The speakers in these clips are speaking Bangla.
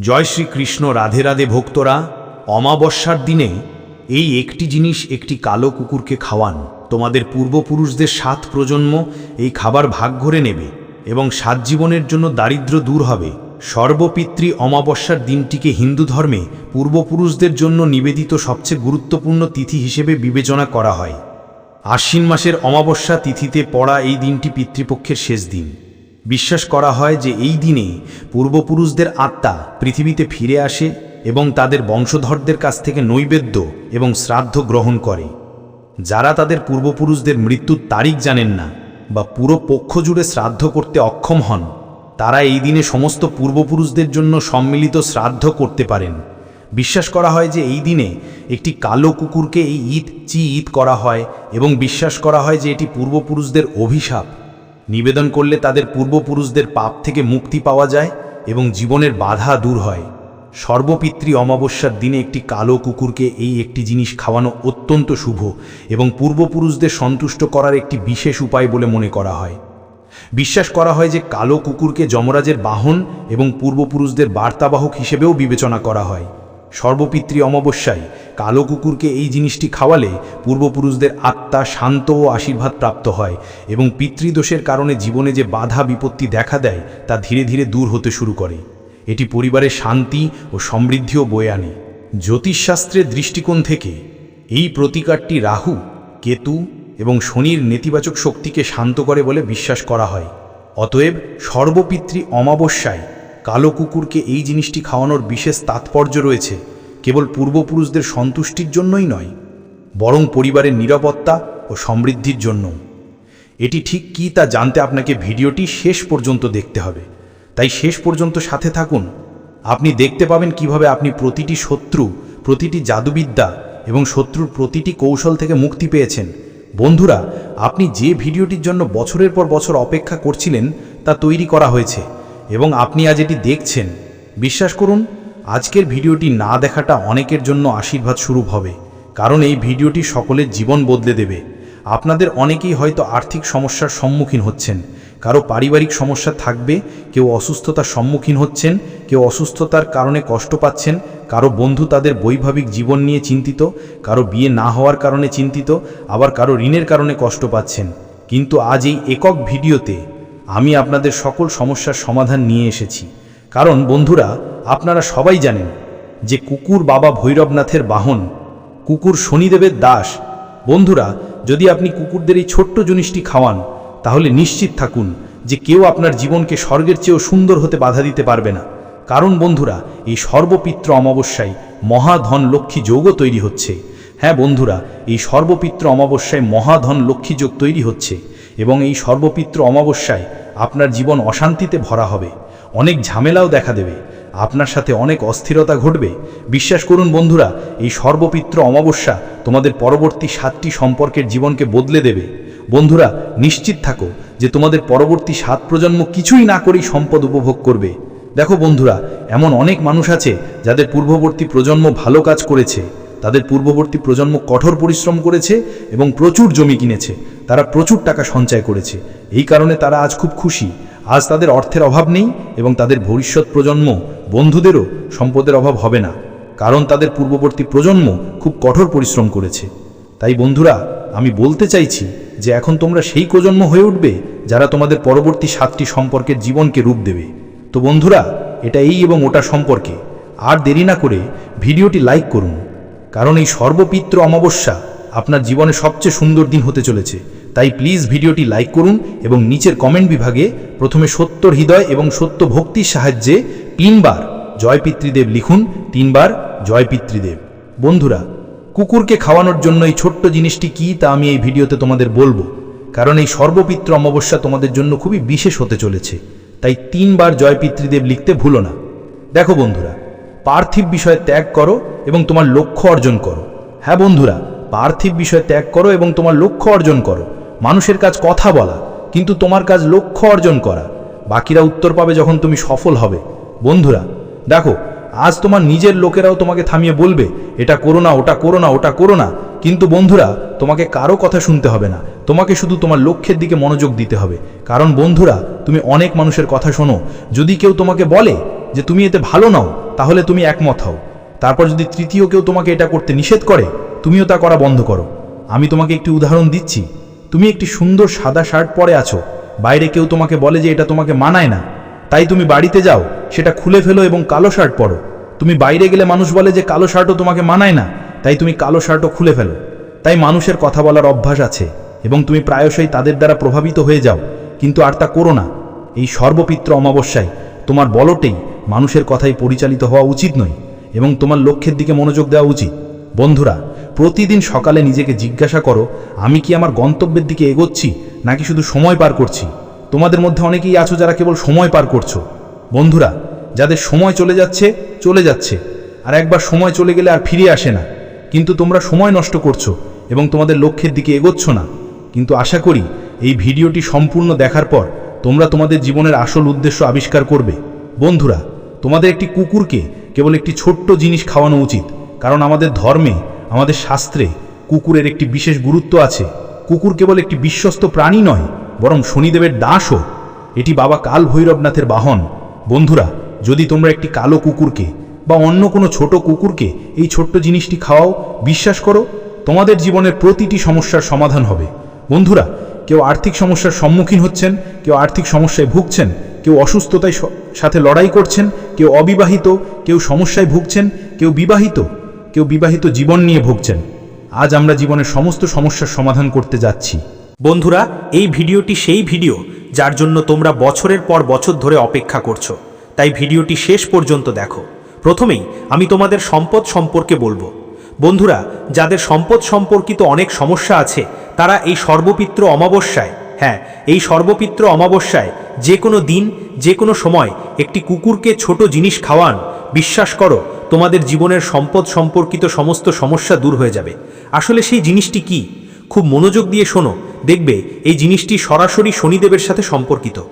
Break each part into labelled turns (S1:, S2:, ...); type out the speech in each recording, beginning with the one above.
S1: জয় শ্রীকৃষ্ণ, রাধে রাধে ভক্তরা, অমাবস্যার দিনে এই একটি জিনিস, একটি কালো কুকুরকে খাওয়ান। তোমাদের পূর্বপুরুষদের সাত প্রজন্ম এই খাবার ভাগ করে নেবে এবং সাত জীবনের জন্য দারিদ্র দূর হবে। সর্বপিতৃ অমাবস্যার দিনটিকে হিন্দু ধর্মে পূর্বপুরুষদের জন্য নিবেদিত সবচেয়ে গুরুত্বপূর্ণ তিথি হিসেবে বিবেচনা করা হয়। আশ্বিন মাসের অমাবস্যা তিথিতে পড়া এই দিনটি পিতৃপক্ষের শেষ দিন। বিশ্বাস করা হয় যে এই দিনে পূর্বপুরুষদের আত্মা পৃথিবীতে ফিরে আসে এবং তাদের বংশধরদের কাছ থেকে নৈবেদ্য এবং শ্রাদ্ধ গ্রহণ করে। যারা তাদের পূর্বপুরুষদের মৃত্যুর তারিখ জানেন না বা পুরো পক্ষ জুড়ে শ্রাদ্ধ করতে অক্ষম হন, তারা এই দিনে সমস্ত পূর্বপুরুষদের জন্য সম্মিলিত শ্রাদ্ধ করতে পারেন। বিশ্বাস করা হয় যে এই দিনে একটি কালো কুকুরকে এই ঈদ, চি ঈদ করা হয় এবং বিশ্বাস করা হয় যে এটি পূর্বপুরুষদের অভিশাপ। নিবেদন করলে তাদের পূর্বপুরুষদের পাপ থেকে মুক্তি পাওয়া যায় এবং জীবনের বাধা দূর হয়। সর্বপিতৃ অমাবস্যার দিনে একটি কালো কুকুরকে এই একটি জিনিস খাওয়ানো অত্যন্ত শুভ এবং পূর্বপুরুষদের সন্তুষ্ট করার একটি বিশেষ উপায় বলে মনে করা হয়। বিশ্বাস করা হয় যে কালো কুকুরকে যমরাজের বাহন এবং পূর্বপুরুষদের বার্তাবাহক হিসেবেও বিবেচনা করা হয়। সর্বপিতৃ অমাবস্যায় কালো কুকুরকে এই জিনিসটি খাওয়ালে পূর্বপুরুষদের আত্মা শান্ত ও আশীর্বাদ প্রাপ্ত হয় এবং পিতৃদোষের কারণে জীবনে যে বাধা বিপত্তি দেখা দেয় তা ধীরে ধীরে দূর হতে শুরু করে। এটি পরিবারের শান্তি ও সমৃদ্ধিও বয়ে আনে। জ্যোতিষশাস্ত্রের দৃষ্টিকোণ থেকে এই প্রতিকারটি রাহু, কেতু এবং শনির নেতিবাচক শক্তিকে শান্ত করে বলে বিশ্বাস করা হয়। অতএব সর্বপিতৃ অমাবস্যায় কালো কুকুরকে এই জিনিসটি খাওয়ানোর বিশেষ তাৎপর্য রয়েছে, কেবল পূর্বপুরুষদের সন্তুষ্টির জন্যই নয়, বরং পরিবারের নিরাপত্তা ও সমৃদ্ধির জন্য এটি ঠিক কী তা জানতে আপনাকে ভিডিওটি শেষ পর্যন্ত দেখতে হবে। তাই শেষ পর্যন্ত সাথে থাকুন। আপনি দেখতে পাবেন কীভাবে আপনি প্রতিটি শত্রু, প্রতিটি জাদুবিদ্যা এবং শত্রুর প্রতিটি কৌশল থেকে মুক্তি পেয়েছেন। বন্ধুরা, আপনি যে ভিডিওটির জন্য বছরের পর বছর অপেক্ষা করছিলেন, তা তৈরি করা হয়েছে। এবং আপনি আজ এটি দেখছেন। বিশ্বাস করুন, আজকের ভিডিওটি না দেখাটা অনেকের জন্য আশীর্বাদ স্বরূপ হবে, কারণ এই ভিডিওটি সকলের জীবন বদলে দেবে। আপনাদের অনেকেই হয়তো আর্থিক সমস্যার সম্মুখীন হচ্ছেন, কারও পারিবারিক সমস্যা থাকবে, কেউ অসুস্থতার সম্মুখীন হচ্ছেন, কেউ অসুস্থতার কারণে কষ্ট পাচ্ছেন, কারও বন্ধু তাদের বৈভাবিক জীবন নিয়ে চিন্তিত, কারও বিয়ে না হওয়ার কারণে চিন্তিত, আবার কারও ঋণের কারণে কষ্ট পাচ্ছেন। কিন্তু আজ এই একক ভিডিওতে আমি আপনাদের সকল সমস্যার সমাধান নিয়ে এসেছি। কারণ, বন্ধুরা, আপনারা সবাই জানেন যে কুকুর বাবা ভৈরবনাথের বাহন, কুকুর শনিদেবের দাস। বন্ধুরা, যদি আপনি কুকুরদের এই ছোট্ট জিনিসটি খাওয়ান, তাহলে নিশ্চিত থাকুন যে কেউ আপনার জীবনকে স্বর্গের চেয়েও সুন্দর হতে বাধা দিতে পারবে না। কারণ, বন্ধুরা, এই সর্বপিত্র অমাবস্যায় মহাধন লক্ষ্মী যোগও তৈরি হচ্ছে। হ্যাঁ বন্ধুরা, এই সর্বপিত্র অমাবস্যায় মহাধন লক্ষ্মী যোগ তৈরি হচ্ছে। এবং এই সর্বপিত্র অমাবস্যায় আপনার জীবন অশান্তিতে ভরা হবে। অনেক ঝামেলাও দেখা দেবে। আপনার সাথে অনেক অস্থিরতা ঘটবে। বিশ্বাস করুন বন্ধুরা, এই সর্বপিত্র অমাবস্যা তোমাদের পরবর্তী সাতটি সম্পর্কের জীবনকে বদলে দেবে। বন্ধুরা, নিশ্চিত থাকো যে তোমাদের পরবর্তী সাত প্রজন্ম কিছুই না করেই সম্পদ উপভোগ করবে। দেখো বন্ধুরা, এমন অনেক মানুষ আছে যাদের পূর্ববর্তী প্রজন্ম ভালো কাজ করেছে। তাদের পূর্ববর্তী প্রজন্ম কঠোর পরিশ্রম করেছে এবং প্রচুর জমি কিনেছে। তারা প্রচুর টাকা সঞ্চয় করেছে। এই কারণে তারা আজ খুব খুশি। আজ তাদের অর্থের অভাব নেই এবং তাদের ভবিষ্যৎ প্রজন্ম, বন্ধুদেরও সম্পদের অভাব হবে না। কারণ তাদের পূর্ববর্তী প্রজন্ম খুব কঠোর পরিশ্রম করেছে। তাই বন্ধুরা, আমি বলতে চাইছি যে এখন তোমরা সেই প্রজন্ম হয়ে উঠবে যারা তোমাদের পরবর্তী সাতটি সম্পর্কের জীবনকে রূপ দেবে। তো বন্ধুরা, এটা এই এবং ওটা সম্পর্কে। আর দেরি না করে ভিডিওটি লাইক করুন। কারণ এই সর্বপিত্র অমাবস্যা আপনার জীবনে সবচেয়ে সুন্দর দিন হতে চলেছে। তাই প্লিজ ভিডিওটি লাইক করুন এবং নিচের কমেন্ট বিভাগে প্রথমে সত্যর হৃদয় এবং সত্য ভক্তির সাহায্যে তিনবার জয় পিতৃদেব লিখুন, তিনবার জয় পিতৃদেব। বন্ধুরা, কুকুরকে খাওয়ানোর জন্য এই ছোট্ট জিনিসটি কি তা আমি এই ভিডিওতে তোমাদের বলব। কারণ এই সর্বপিত্র অমাবস্যা তোমাদের জন্য খুবই বিশেষ হতে চলেছে। তাই তিনবার জয় পিতৃদেব লিখতে ভুলো না। দেখো বন্ধুরা পার্থিব বিষয়ে ত্যাগ করো এবং তোমার লক্ষ্য অর্জন করো। হ্যাঁ বন্ধুরা, পার্থিব বিষয়ে ত্যাগ করো এবং তোমার লক্ষ্য অর্জন করো। মানুষের কাজ কথা বলা, কিন্তু তোমার কাজ লক্ষ্য অর্জন করা। বাকিরা উত্তর পাবে যখন তুমি সফল হবে। বন্ধুরা, দেখো, আজ তোমার নিজের লোকেরাও তোমাকে থামিয়ে বলবে, এটা করো না, ওটা করো না, ওটা করো না। কিন্তু বন্ধুরা, তোমাকে কারও কথা শুনতে হবে না। তোমাকে শুধু তোমার লক্ষ্যের দিকে মনোযোগ দিতে হবে। কারণ বন্ধুরা, তুমি অনেক মানুষের কথা শোনো। যদি কেউ তোমাকে বলে
S2: যে তুমি এতে ভালো নাও, তাহলে তুমি একমত হও। তারপর যদি তৃতীয় কেউ তোমাকে এটা করতে নিষেধ করে, তুমিও তা করা বন্ধ করো। আমি তোমাকে একটি উদাহরণ দিচ্ছি। তুমি একটি সুন্দর সাদা শার্ট পরে আছো। বাইরে কেউ তোমাকে বলে যে এটা তোমাকে মানায় না। তাই তুমি বাড়িতে যাও, সেটা খুলে ফেলো এবং কালো শার্ট পরো। তুমি বাইরে গেলে মানুষ বলে যে কালো শার্টও তোমাকে মানায় না। তাই তুমি কালো শার্টও খুলে ফেলো। তাই মানুষের কথা বলার অভ্যাস আছে এবং তুমি প্রায়শই তাদের দ্বারা প্রভাবিত হয়ে যাও। কিন্তু আর তা করো না। এই সর্বপিত্র অমাবস্যায় তোমার বলটেই মানুষের কথাই পরিচালিত হওয়া উচিত নয় এবং তোমার লক্ষ্যের দিকে মনোযোগ দেওয়া উচিত। বন্ধুরা, প্রতিদিন সকালে নিজেকে জিজ্ঞাসা করো, আমি কি আমার গন্তব্যের দিকে এগোচ্ছি নাকি শুধু সময় পার করছি? তোমাদের মধ্যে অনেকেই আছো যারা কেবল সময় পার করছ। বন্ধুরা, যাদের সময় চলে যাচ্ছে চলে যাচ্ছে। আর একবার সময় চলে গেলে আর ফিরে আসে না। কিন্তু তোমরা সময় নষ্ট করছ এবং তোমাদের লক্ষ্যের দিকে এগোচ্ছ না। কিন্তু আশা করি, এই ভিডিওটি সম্পূর্ণ দেখার পর তোমরা তোমাদের জীবনের আসল উদ্দেশ্য আবিষ্কার করবে। বন্ধুরা তোমাদের একটি কুকুরকে কেবল একটি ছোট্ট জিনিস খাওয়ানো উচিত, কারণ আমাদের ধর্মে, আমাদের শাস্ত্রে কুকুরের একটি বিশেষ গুরুত্ব আছে। কুকুর কেবল একটি বিশ্বস্ত প্রাণী নয়, বরং শনিদেবের দাসও। এটি বাবা কাল ভৈরবনাথের বাহন। বন্ধুরা, যদি তোমরা একটি কালো কুকুরকে বা অন্য কোনো ছোট কুকুরকে এই ছোট্ট জিনিসটি খাওয়াও, বিশ্বাস করো, তোমাদের জীবনের প্রতিটি সমস্যার সমাধান হবে। বন্ধুরা, কেউ আর্থিক সমস্যার সম্মুখীন হচ্ছেন, কেউ আর্থিক সমস্যায় ভুগছেন কেউ অসুস্থতায় সাথে লড়াই করছেন, কেউ অবিবাহিত, কেউ সমস্যায় ভুগছেন, কেউ বিবাহিত কেউ বিবাহিত জীবন নিয়ে ভুগছেন। আজ আমরা জীবনের সমস্ত সমস্যার সমাধান করতে যাচ্ছি।
S3: বন্ধুরা, এই ভিডিওটি সেই ভিডিও যার জন্য তোমরা বছরের পর বছর ধরে অপেক্ষা করছ। তাই ভিডিওটি শেষ পর্যন্ত দেখো। প্রথমেই আমি তোমাদের সম্পদ সম্পর্কে বলব। বন্ধুরা, যাদের সম্পদ সম্পর্কিত অনেক সমস্যা আছে, তারা এই সর্বপিত্র অমাবস্যায় হ্যাঁ এই সর্বপিত্র অমাবস্যায় যে কোনো দিন, যে কোনো সময় একটি কুকুরকে ছোট জিনিস খাওয়ান। বিশ্বাস করো, তোমাদের জীবনের সম্পদ সম্পর্কিত সমস্ত সমস্যা দূর হয়ে যাবে। আসলে সেই জিনিসটি কি? খুব মনোযোগ দিয়ে শোনো। দেখবে, এই জিনিসটি সরাসরি শনিদেবের সাথে সম্পর্কিত।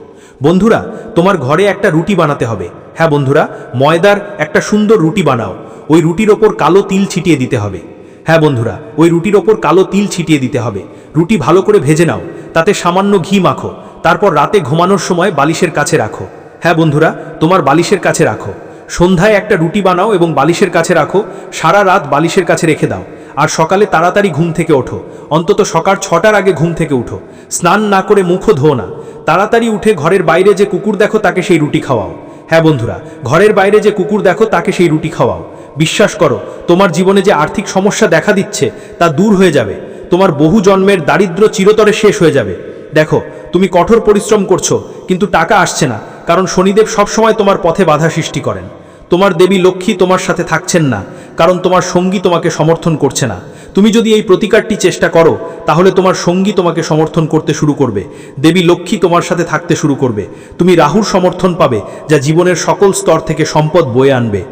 S3: বন্ধুরা, তোমার ঘরে একটা রুটি বানাতে হবে। হ্যাঁ বন্ধুরা, ময়দার একটা সুন্দর রুটি বানাও। ওই রুটির ওপর কালো তিল ছিটিয়ে দিতে হবে। হ্যাঁ বন্ধুরা, ওই রুটির ওপর কালো তিল ছিটিয়ে দিতে হবে। রুটি ভালো করে ভেজে নাও। তাতে সামান্য ঘি মাখো, তারপর রাতে ঘুমানোর সময় বালিশের কাছে রাখো। হ্যাঁ বন্ধুরা, তোমার বালিশের কাছে রাখো। সন্ধ্যায় একটা রুটি বানাও এবং বালিশের কাছে রাখো, সারা রাত বালিশের কাছে রেখে দাও। আর সকালে তাড়াতাড়ি ঘুম থেকে ওঠো। অন্তত সকাল ছটার আগে ঘুম থেকে উঠো। স্নান না করে মুখও ধো না। তাড়াতাড়ি উঠে ঘরের বাইরে যে কুকুর দেখো, তাকে সেই রুটি খাওয়াও। হ্যাঁ বন্ধুরা, ঘরের বাইরে যে কুকুর দেখো, তাকে সেই রুটি খাওয়াও। বিশ্বাস করো, তোমার জীবনে যে আর্থিক সমস্যা দেখা দিচ্ছে তা দূর হয়ে যাবে। তোমার বহু জন্মের দারিদ্র চিরতরে শেষ হয়ে যাবে। দেখো, তুমি কঠোর পরিশ্রম করছ, কিন্তু টাকা আসছে না, কারণ শনিদেব সবসময় তোমার পথে বাধা সৃষ্টি করেন। তোমার দেবী লক্ষ্মী তোমার সাথে থাকছেন না, কারণ তোমার সঙ্গী তোমাকে সমর্থন করছে না। তুমি যদি এই প্রতিকারটি চেষ্টা করো, তাহলে তোমার সঙ্গী তোমাকে সমর্থন করতে শুরু করবে। দেবী লক্ষ্মী তোমার সাথে থাকতে শুরু করবে। তুমি রাহুর সমর্থন পাবে, যা জীবনের সকল স্তর থেকে সম্পদ বয়ে আনবে।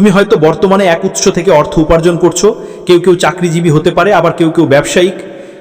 S3: তুমি হয়তো বর্তমানে এক উৎস থেকে অর্থ উপার্জন করছ, কেউ কেউ চাকরিজীবী হতে পারে, আবার কেউ কেউ ব্যবসায়িক।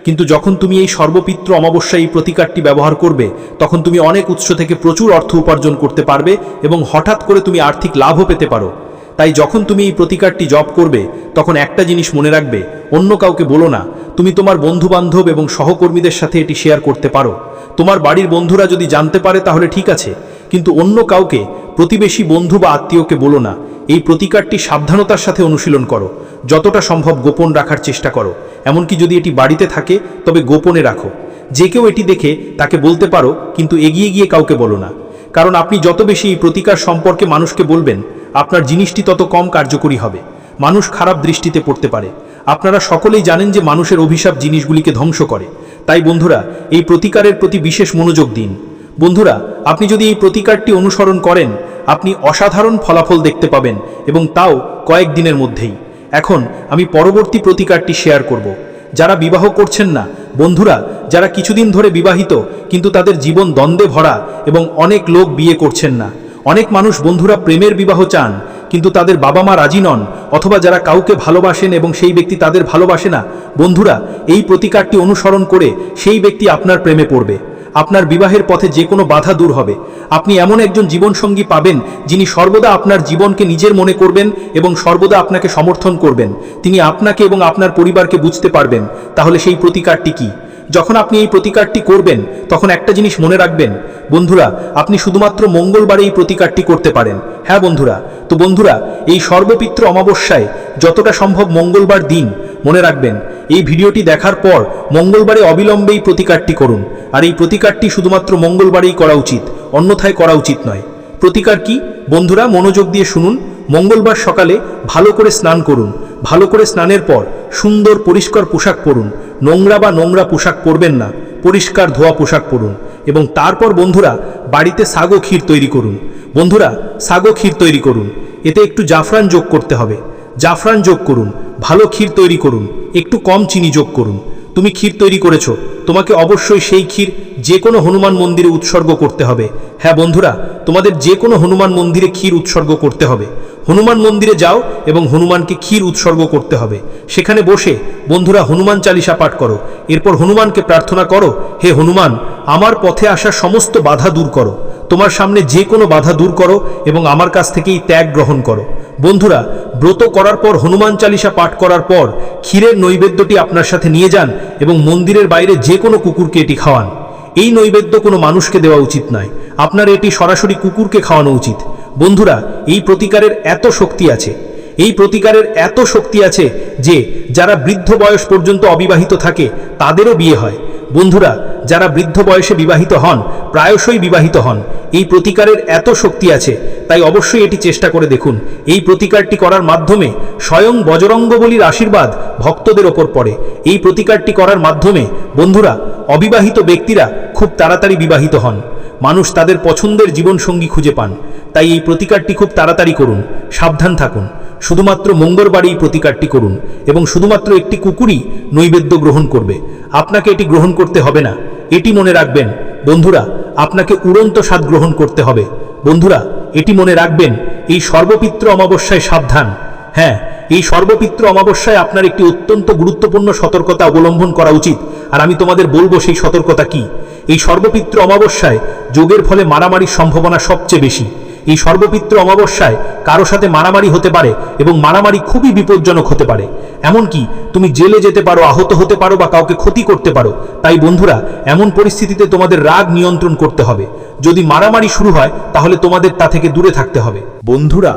S3: কিন্তু যখন তুমি এই সর্বপিত্র অমাবস্যা এই প্রতিকারটি ব্যবহার করবে, তখন তুমি অনেক উৎস থেকে প্রচুর অর্থ উপার্জন করতে পারবে এবং হঠাৎ করে তুমি আর্থিক লাভও পেতে পারো। তাই যখন তুমি এই প্রতিকারটি জপ করবে, তখন একটা জিনিস মনে রাখবে, অন্য কাউকে বলো না, তুমি তোমার বন্ধু বান্ধব এবং সহকর্মীদের সাথে এটি শেয়ার করতে পারো। তোমার বাড়ির বন্ধুরা যদি জানতে পারে, তাহলে ঠিক আছে, কিন্তু অন্য কাউকে, প্রতিবেশী বন্ধু বা আত্মীয়কে বলো না। এই প্রতিকারটি সাবধানতার সাথে অনুশীলন করো, যতটা সম্ভব গোপন রাখার চেষ্টা করো। এমনকি যদি এটি বাড়িতে থাকে, তবে গোপনে রাখো। যে কেউ এটি দেখে, তাকে বলতে পারো, কিন্তু এগিয়ে গিয়ে কাউকে বলো না। কারণ আপনি যত বেশি এই প্রতিকার সম্পর্কে মানুষকে বলবেন, আপনার জিনিসটি তত কম কার্যকরী হবে। মানুষ খারাপ দৃষ্টিতে পড়তে পারে। আপনারা সকলেই জানেন যে মানুষের অভিশাপ জিনিসগুলিকে ধ্বংস করে। তাই বন্ধুরা, এই প্রতিকারের প্রতি বিশেষ মনোযোগ দিন। বন্ধুরা, আপনি যদি এই প্রতিকারটি অনুসরণ করেন, আপনি অসাধারণ ফলাফল দেখতে পাবেন এবং তাও কয়েক দিনের মধ্যেই। এখন আমি পরবর্তী প্রতিকারটি শেয়ার করব। যারা বিবাহ করছেন না, বন্ধুরা, যারা কিছুদিন ধরে বিবাহিত, কিন্তু তাদের জীবন দ্বন্দ্বে ভরা এবং অনেক লোক বিয়ে করছেন না। অনেক মানুষ, বন্ধুরা, প্রেমের বিবাহ চান, কিন্তু তাদের বাবা মা রাজি নন, অথবা যারা কাউকে ভালোবাসেন এবং সেই ব্যক্তি তাদের ভালোবাসে না, বন্ধুরা, এই প্রতিকারটি অনুসরণ করে সেই ব্যক্তি আপনার প্রেমে পড়বে। আপনার বিবাহের পথে যে কোনো বাধা দূর হবে। আপনি এমন একজন জীবনসঙ্গী পাবেন, যিনি সর্বদা আপনার জীবনকে নিজের মনে করবেন এবং সর্বদা আপনাকে সমর্থন করবেন। তিনি আপনাকে এবং আপনার পরিবারকে বুঝতে পারবেন। তাহলে সেই প্রতিকারটি কি? যখন আপনি এই প্রতিকারটি করবেন, তখন একটা জিনিস মনে রাখবেন। বন্ধুরা, আপনি শুধুমাত্র মঙ্গলবারে এই প্রতিকারটি করতে পারেন। হ্যাঁ বন্ধুরা, তো বন্ধুরা, এই সর্বপিত্র অমাবস্যায় যতটা সম্ভব মঙ্গলবার দিন মনে রাখবেন, এই ভিডিওটি দেখার পর মঙ্গলবারে অবিলম্বে এই প্রতিকারটি করুন। আর এই প্রতিকারটি শুধুমাত্র মঙ্গলবারেই করা উচিত, অন্যথায় করা উচিত নয়। প্রতিকার কি? বন্ধুরা, মনোযোগ দিয়ে শুনুন। মঙ্গলবার সকালে ভালো করে স্নান করুন। ভালো করে স্নানের পর সুন্দর পরিষ্কার পোশাক পরুন। নোংরা বা নোংরা পোশাক পরবেন না। পরিষ্কার ধোয়া পোশাক পরুন। এবং তারপর বন্ধুরা, বাড়িতে সাগো ক্ষীর তৈরি করুন। বন্ধুরা, সাগো ক্ষীর তৈরি করুন। এতে একটু জাফরান যোগ করতে হবে। জাফরান যোগ করুন, ভালো ক্ষীর তৈরি করুন, একটু কম চিনি যোগ করুন। তুমি ক্ষীর তৈরি করেছ, তোমাকে অবশ্যই সেই ক্ষীর যে কোনো হনুমান মন্দিরে উৎসর্গ করতে হবে। হ্যাঁ বন্ধুরা, তোমাদের যে কোনো হনুমান মন্দিরে ক্ষীর উৎসর্গ করতে হবে। হনুমান মন্দিরে যাও এবং হনুমানকে ক্ষীর উৎসর্গ করতে হবে। সেখানে বসে, বন্ধুরা, হনুমান চালিসা পাঠ করো। এরপর হনুমানকে প্রার্থনা করো, হে হনুমান, আমার পথে আসা সমস্ত বাধা দূর করো। তোমার সামনে যে কোনো বাধা দূর করো এবং আমার কাছ থেকেই ত্যাগ গ্রহণ করো। বন্ধুরা, ব্রত করার পর, হনুমান চালিসা পাঠ করার পর, ক্ষীরের নৈবেদ্যটি আপনার সাথে নিয়ে যান এবং মন্দিরের বাইরে যে কোনো কুকুরকে এটি খাওয়ান। এই নৈবেদ্য কোনো মানুষকে দেওয়া উচিত নয়। আপনার এটি সরাসরি কুকুরকে খাওয়ানো উচিত। বন্ধুরা, এই প্রতিকারের এত শক্তি আছে। এই প্রতিকারের এত শক্তি আছে যে, যারা বৃদ্ধ বয়স পর্যন্ত অবিবাহিত থাকে, তাদেরও বিয়ে হয়। বন্ধুরা যারা বৃদ্ধ বয়সে বিবাহিত হন, প্রায়শই বিবাহিত হন। এই প্রতিকারের এত শক্তি আছে, তাই অবশ্যই এটি চেষ্টা করে দেখুন। এই প্রতিকারটি করার মাধ্যমে স্বয়ং বজরঙ্গবলীর আশীর্বাদ ভক্তদের ওপর পড়ে। এই প্রতিকারটি করার মাধ্যমে, বন্ধুরা, অবিবাহিত ব্যক্তিরা খুব তাড়াতাড়ি বিবাহিত হন। মানুষ তাদের পছন্দের জীবনসঙ্গী খুঁজে পান। তাই এই প্রতিকারটি খুব তাড়াতাড়ি করুন, সাবধান থাকুন। শুধুমাত্র মঙ্গলবারই প্রতিকারটি করুন এবং শুধুমাত্র একটি কুকুরই নৈবেদ্য গ্রহণ করবে। আপনাকে এটি গ্রহণ করতে হবে না। এটি মনে রাখবেন, বন্ধুরা, আপনাকে উড়ন্ত স্বাদ গ্রহণ করতে হবে। বন্ধুরা, এটি মনে রাখবেন, এই সর্বপিত্র অমাবস্যায় সাবধান। হ্যাঁ এই সর্বপিত্র অমাবস্যায় আপনার একটি অত্যন্ত গুরুত্বপূর্ণ সতর্কতা অবলম্বন করা উচিত। আর আমি তোমাদের বলব সেই সতর্কতা কি? এই সর্বপিত্র অমাবস্যায় যোগের ফলে মারামারির সম্ভাবনা সবচেয়ে বেশি। এই সর্বপিত্র অমাবস্যায় কারও সাথে মারামারি হতে পারে এবং মারামারি খুবই বিপজ্জনক হতে পারে। এমনকি তুমি জেলে যেতে পারো, আহত হতে পারো বা কাউকে ক্ষতি করতে পারো। তাই বন্ধুরা, এমন পরিস্থিতিতে তোমাদের রাগ নিয়ন্ত্রণ করতে হবে। যদি মারামারি শুরু হয়, তাহলে তোমাদের তা থেকে দূরে থাকতে হবে।
S2: বন্ধুরা,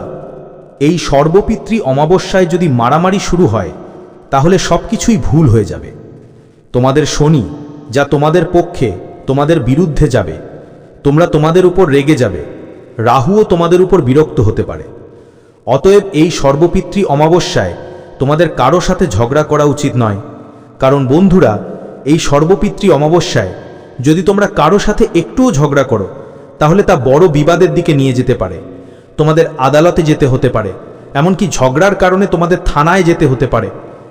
S2: এই সর্বপিতৃ অমাবস্যায় যদি মারামারি শুরু হয়, তাহলে সব কিছুই ভুল হয়ে যাবে। তোমাদের শনি যা তোমাদের পক্ষে, তোমাদের বিরুদ্ধে যাবে। তোমরা তোমাদের উপর রেগে যাবে। রাহুও তোমাদের উপর বিরক্ত হতে পারে। অতএব এই সর্বপিতৃ অমাবস্যায় তোমাদের কারও সাথে ঝগড়া করা উচিত নয়। কারণ বন্ধুরা, এই সর্বপিতৃ অমাবস্যায় যদি তোমরা কারও সাথে একটুও ঝগড়া করো, তাহলে তা বড় বিবাদের দিকে নিয়ে যেতে পারে। তোমাদের আদালতে যেতে হতে পারে, এমনকি ঝগড়ার কারণে তোমাদের থানায় যেতে হতে পারে।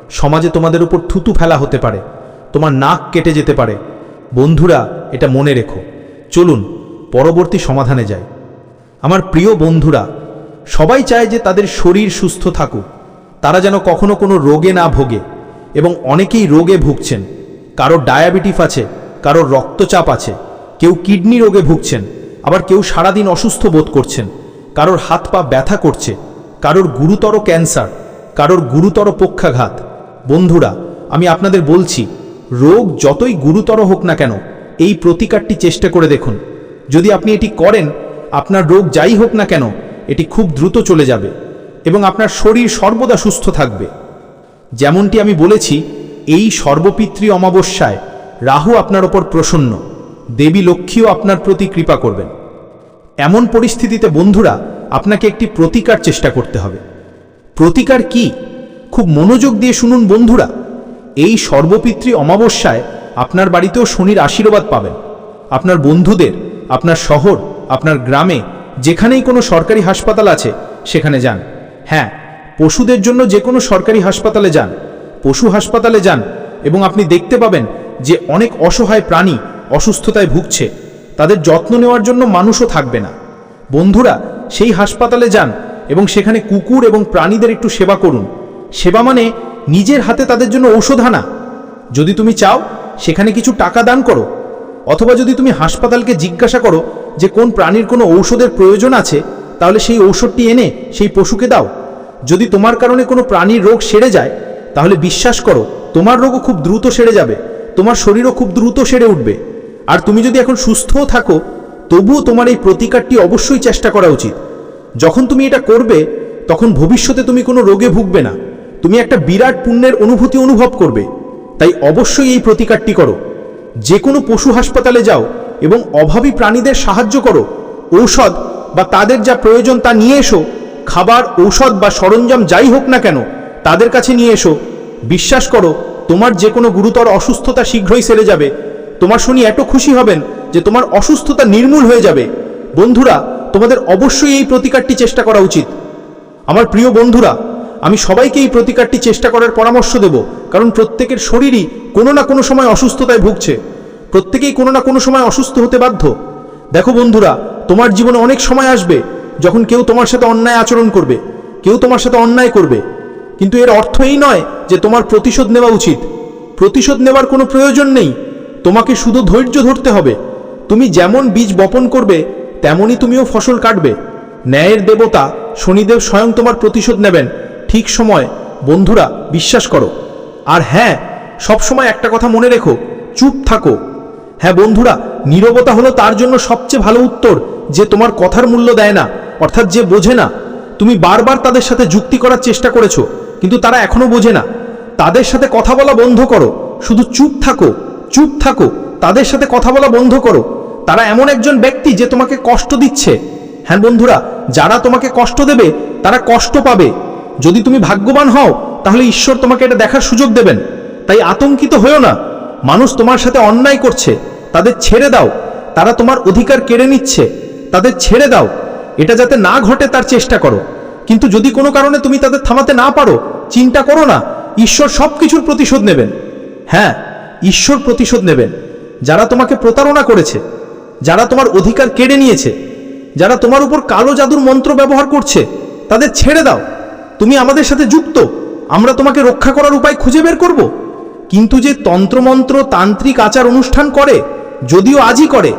S2: সমাজে তোমাদের উপর থুতু ফেলা হতে পারে, তোমার নাক কেটে যেতে পারে। বন্ধুরা, এটা মনে রেখো। চলুন, পরবর্তী সমাধানে যাই। আমার প্রিয় বন্ধুরা, সবাই চায় যে তাদের শরীর সুস্থ থাকুক। তারা যেন কখনো কোনো রোগে না ভোগে এবং অনেকেই রোগে ভুগছেন। কারও ডায়াবেটিস আছে, কারও রক্তচাপ আছে, কেউ কিডনি রোগে ভুগছেন, আবার কেউ সারাদিন অসুস্থ বোধ করছেন, কারোর হাত পা ব্যথা করছে, কারোর গুরুতর ক্যান্সার, কারোর গুরুতর পক্ষাঘাত। বন্ধুরা, আমি আপনাদের বলছি, রোগ যতই গুরুতর হোক না কেন, এই প্রতিকারটি চেষ্টা করে দেখুন। যদি আপনি এটি করেন আপনার রোগ যাই হোক না কেন, এটি খুব দ্রুত চলে যাবে এবং আপনার শরীর সর্বদা সুস্থ থাকবে। যেমনটি আমি বলেছি, এই সর্বপিতৃ অমাবস্যায় রাহু আপনার ওপর প্রসন্ন, দেবী লক্ষ্মীও আপনার প্রতি কৃপা করবেন। এমন পরিস্থিতিতে বন্ধুরা, আপনাকে একটি প্রতিকার চেষ্টা করতে হবে। প্রতিকার কি? খুব মনোযোগ দিয়ে শুনুন বন্ধুরা, এই সর্বপিতৃ অমাবস্যায় আপনার বাড়িতেও শনির আশীর্বাদ পাবেন। আপনার বন্ধুদের, আপনার শহর আপনার গ্রামে যেখানেই কোনো সরকারি হাসপাতাল আছে, সেখানে যান। হ্যাঁ পশুদের জন্য যে কোনো সরকারি হাসপাতালে যান, পশু হাসপাতালে যান এবং আপনি দেখতে পাবেন যে অনেক অসহায় প্রাণী অসুস্থতায় ভুগছে। তাদের যত্ন নেওয়ার জন্য মানুষও থাকবে না। বন্ধুরা, সেই হাসপাতালে যান এবং সেখানে কুকুর এবং প্রাণীদের একটু সেবা করুন। সেবা মানে নিজের হাতে তাদের জন্য ঔষধ আনা। যদি তুমি চাও, সেখানে কিছু টাকা দান করো, অথবা যদি তুমি হাসপাতালকে জিজ্ঞাসা করো যে কোন প্রাণীর কোনো ঔষধের প্রয়োজন আছে, তাহলে সেই ঔষধটি এনে সেই পশুকে দাও। যদি তোমার কারণে কোনো প্রাণীর রোগ সেরে যায়, তাহলে বিশ্বাস করো, তোমার রোগও খুব দ্রুত সেরে যাবে, তোমার শরীরও খুব দ্রুত সেরে উঠবে। আর তুমি যদি এখন সুস্থও থাকো, তবুও তোমার এই প্রতিকারটি অবশ্যই চেষ্টা করা উচিত। যখন তুমি এটা করবে, তখন ভবিষ্যতে তুমি কোনো রোগে ভুগবে না। তুমি একটা বিরাট পুণ্যের অনুভূতি অনুভব করবে। তাই অবশ্যই এই প্রতিকারটি করো। যে কোনো পশু হাসপাতালে যাও এবং অভাবী প্রাণীদের সাহায্য করো। ঔষধ বা তাদের যা প্রয়োজন তা নিয়ে এসো। খাবার, ঔষধ বা সরঞ্জাম যাই হোক না কেন, তাদের কাছে নিয়ে এসো। বিশ্বাস করো, তোমার যে কোনো গুরুতর অসুস্থতা শীঘ্রই সেরে যাবে। তোমার শুনি এত খুশি হবেন যে তোমার অসুস্থতা নির্মূল হয়ে যাবে। বন্ধুরা, তোমাদের অবশ্যই এই প্রতিকারটি চেষ্টা করা উচিত। আমার প্রিয় বন্ধুরা, আমি সবাইকে এই প্রতিকারটি চেষ্টা করার পরামর্শ দেব, কারণ প্রত্যেকের শরীরই কোনো না কোনো সময় অসুস্থতায় ভুগছে। প্রত্যেকেই কোনো না কোনো সময় অসুস্থ হতে বাধ্য। দেখো বন্ধুরা, তোমার জীবনে অনেক সময় আসবে যখন কেউ তোমার সাথে অন্যায় আচরণ করবে, কেউ তোমার সাথে অন্যায় করবে। কিন্তু এর অর্থ এই নয় যে তোমার প্রতিশোধ নেওয়া উচিত। প্রতিশোধ নেওয়ার কোনো প্রয়োজন নেই। তোমাকে শুধু ধৈর্য ধরতে হবে। তুমি যেমন বীজ বপন করবে, তেমনই তুমিও ফসল কাটবে। ন্যায়ের দেবতা শনিদেব স্বয়ং তোমার প্রতিশোধ নেবেন। ঠিক সময়। বন্ধুরা, বিশ্বাস করো। আর হ্যাঁ সবসময় একটা কথা মনে রেখো। চুপ থাকো। হ্যাঁ বন্ধুরা, নীরবতা হলো তার জন্য সবচেয়ে ভালো উত্তর, যে তোমার কথার মূল্য দেয় না, অর্থাৎ যে বোঝে না। তুমি বারবার তাদের সাথে যুক্তি করার চেষ্টা করেছ, কিন্তু তারা এখনও বোঝে না। তাদের সাথে কথা বলা বন্ধ করো, শুধু চুপ থাকো চুপ থাকো, তাদের সাথে কথা বলা বন্ধ করো। তারা এমন একজন ব্যক্তি যে তোমাকে কষ্ট দিচ্ছে। হ্যাঁ বন্ধুরা, যারা তোমাকে কষ্ট দেবে, তারা কষ্ট পাবে। যদি তুমি ভাগ্যবান হও, তাহলে ঈশ্বর তোমাকে এটা দেখার সুযোগ দেবেন। তাই আতঙ্কিত হয়েও না। মানুষ তোমার সাথে অন্যায় করছে, তাদের ছেড়ে দাও। তারা তোমার অধিকার কেড়ে নিচ্ছে, তাদের ছেড়ে দাও। এটা যাতে না ঘটে তার চেষ্টা করো। কিন্তু যদি কোনো কারণে তুমি তাদের থামাতে না পারো, চিন্তা করো না, ঈশ্বর সব কিছুর প্রতিশোধ নেবেন। হ্যাঁ ঈশ্বর প্রতিশোধ নেবেন। যারা তোমাকে প্রতারণা করেছে, যারা তোমার অধিকার কেড়ে নিয়েছে, যারা তোমার উপর কালো জাদুর মন্ত্র ব্যবহার করছে, তাদের ছেড়ে দাও। তুমি আমাদের সাথে যুক্ত, আমরা তোমাকে রক্ষা করার উপায় খুঁজে বের করব। কিন্তু যে তন্ত্রমন্ত্র তান্ত্রিক আচার অনুষ্ঠান করে, যদিও আজই করে,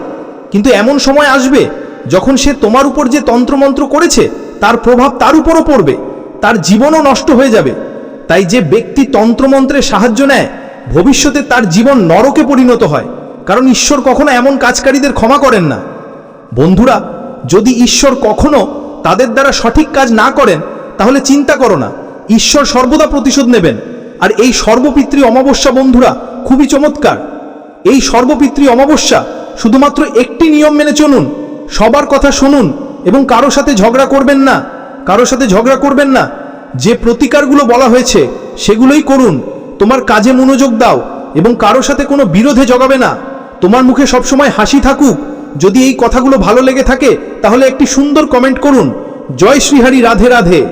S2: কিন্তু এমন সময় আসবে যখন সে তোমার উপর যে তন্ত্রমন্ত্র করেছে, তার প্রভাব তার উপরও পড়বে, তার জীবনও নষ্ট হয়ে যাবে। তাই যে ব্যক্তি তন্ত্রমন্ত্রের সাহায্য নেয়, ভবিষ্যতে তার জীবন নরকে পরিণত হয়, কারণ ঈশ্বর কখনো এমন কাজকারীদের ক্ষমা করেন না। বন্ধুরা, যদি ঈশ্বর কখনো তাদের দ্বারা সঠিক কাজ না করেন, তাহলে চিন্তা করো না, ঈশ্বর সর্বদা প্রতিশোধ নেবেন। আর এই সর্বপিতৃ অমাবস্যা বন্ধুরা, খুবই চমৎকার। এই সর্বপিতৃ অমাবস্যা শুধুমাত্র একটি নিয়ম মেনে চলুন, সবার কথা শুনুন এবং কারও সাথে ঝগড়া করবেন না, কারও সাথে ঝগড়া করবেন না। যে প্রতিকারগুলো বলা হয়েছে, সেগুলোই করুন। তোমার কাজে মনোযোগ দাও এবং কারও সাথে কোনো বিরোধে জগাবে না। তোমার মুখে সবসময় হাসি থাকুক। যদি এই কথাগুলো ভালো লেগে থাকে, তাহলে একটি সুন্দর কমেন্ট করুন। জয় শ্রীহারি, রাধে রাধে।